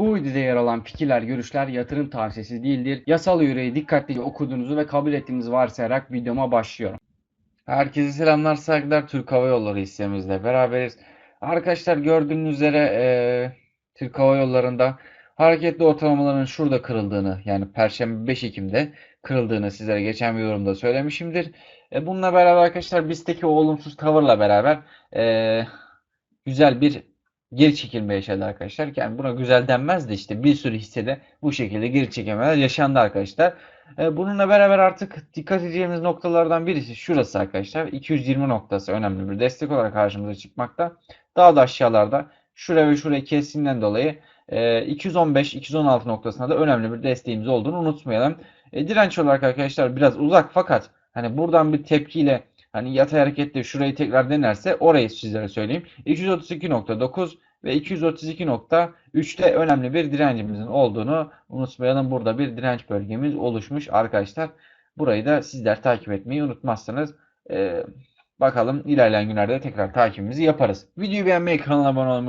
Bu videoda yer alan fikirler, görüşler yatırım tavsiyesi değildir. Yasal yüreği dikkatlice okuduğunuzu ve kabul ettiğinizi varsayarak videoma başlıyorum. Herkese selamlar, saygılar. Türk Hava Yolları hissemizle beraberiz. Arkadaşlar gördüğünüz üzere eee, Türk Hava Yolları'nda hareketli ortalamaların şurada kırıldığını yani Perşembe 5 Ekim'de kırıldığını sizlere geçen bir yorumda söylemişimdir. E, bununla beraber arkadaşlar BIST'teki o olumsuz tavırla beraber eee, güzel bir geri çekilme yaşadı arkadaşlar. Yani buna güzel denmez de işte bir sürü hissede bu şekilde geri çekilmeler yaşandı arkadaşlar. E, Bununla beraber artık dikkat edeceğimiz noktalardan birisi şurası arkadaşlar. 220 noktası önemli bir destek olarak karşımıza çıkmakta. Daha da aşağılarda şuraya ve şuraya kesinden dolayı e, 215-216 noktasında da önemli bir desteğimiz olduğunu unutmayalım. E, direnç olarak arkadaşlar biraz uzak fakat hani buradan bir tepkiyle hani yatay hareketle şurayı tekrar denerse orayı sizlere söyleyeyim. 232.9 ve 232.3'te önemli bir direncimizin olduğunu unutmayalım. Burada bir direnç bölgemiz oluşmuş arkadaşlar. Burayı da sizler takip etmeyi unutmazsanız e, bakalım ilerleyen günlerde tekrar takibimizi yaparız. Videoyu beğenmeyi, kanala abone olmayı